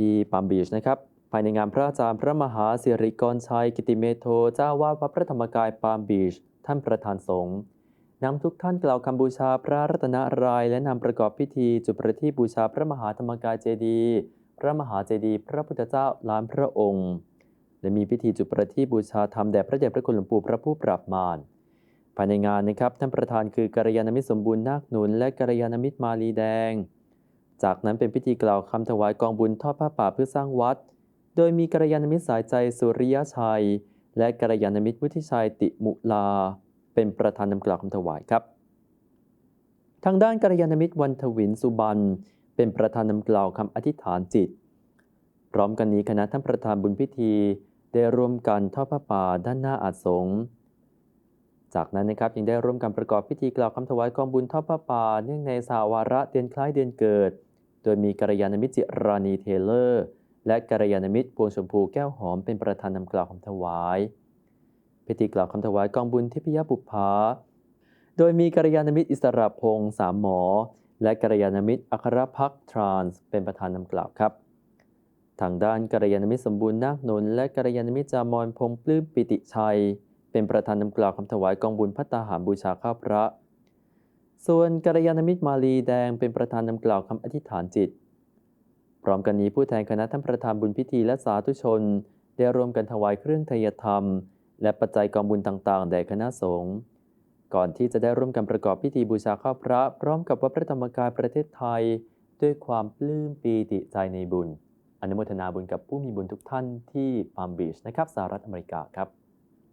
ที่ปามบีชนะครับภายในงานพระอาจารย์พระมหาสิริกรชัยกิติเมโทเจ้าวาดวัดพระธรรมกายปามบีช ท่านประธานสงฆ์นำทุกท่านกล่าวคำบูชาพระรัตนรายและนำประกอบพิธีจุดประทีปบูชาพระมหาธรรมกายเจดีย์พระมหาเจดีย์พระพุทธเจ้าล้านพระองค์ และมีพิธีจุดประทีปบูชาธรรมแด่พระเดชพระคุณหลวงปู่พระผู้ปราบมารภายในงานนะครับท่านประธานคือกัลยาณมิตรสมบูรณ์นาคหนุน และกัลยาณมิตรมาลีแดง จากนั้นเป็นพิธีกล่าวคำถวายกองบุญทอดผ้าป่าเพื่อสร้างวัด โดยมีกัลยาณมิตรสายใจสุริยชัย และกัลยาณมิตรวุฒิชัยติมุลา เป็นประธานนำกล่าวคำถวายครับ ทางด้านกัลยาณมิตรวันทวินสุบันเป็นประธานนำกล่าวคำอธิษฐานจิต พร้อมกันนี้คณะท่านประธานบุญพิธีได้ร่วมกันทอดผ้าป่าด้านหน้าอาสงจากนั้นนะครับยังได้ร่วมกันประกอบพิธีกล่าวคำถวายกองบุญทอดผ้าป่าเนื่องในสาวาระเดือนคล้ายเดือนเกิด โดยมีกัลยาณมิตรจิรานีเทเลอร์ และกัลยาณมิตรพวงชมพูแก้วหอมเป็นประธานนำกล่าวคำถวายพิธีกล่าวคำถวายกองบุญทิพยบุปภาโดยมีกัลยาณมิตรอิสระพงษ์สามหมอ และกัลยาณมิตรอัครพักทรานส์เป็นประธานนำกล่าวครับ ทางด้านกัลยาณมิตรสมบูรณ์นาคหนุนและกัลยาณมิตรจามอนพงปลื้มปิติชัย เป็นประธานนำกล่าวคำถวายกองบุญพัตตาหารบูชาข้าพระ ส่วนกัลยาณมิตรมาลีแดงเป็นประธานนำกล่าวคำอธิษฐานจิต พร้อมกันนี้ผู้แทนคณะท่านประธานบุญพิธีและสาธุชน ได้ร่วมกันถวายเครื่องทยธรรม และปัจจัยกองบุญต่างๆ แด่คณะสงฆ์ก่อนที่จะได้ร่วมกันประกอบพิธีบูชาข้าพระ พร้อมกับวัดพระธรรมกายประเทศไทย ด้วยความปลื้มปีติใจในบุญ อนุโมทนาบุญกับผู้มีบุญทุกท่านที่ปามบีชนะครับสหรัฐอเมริกาครับ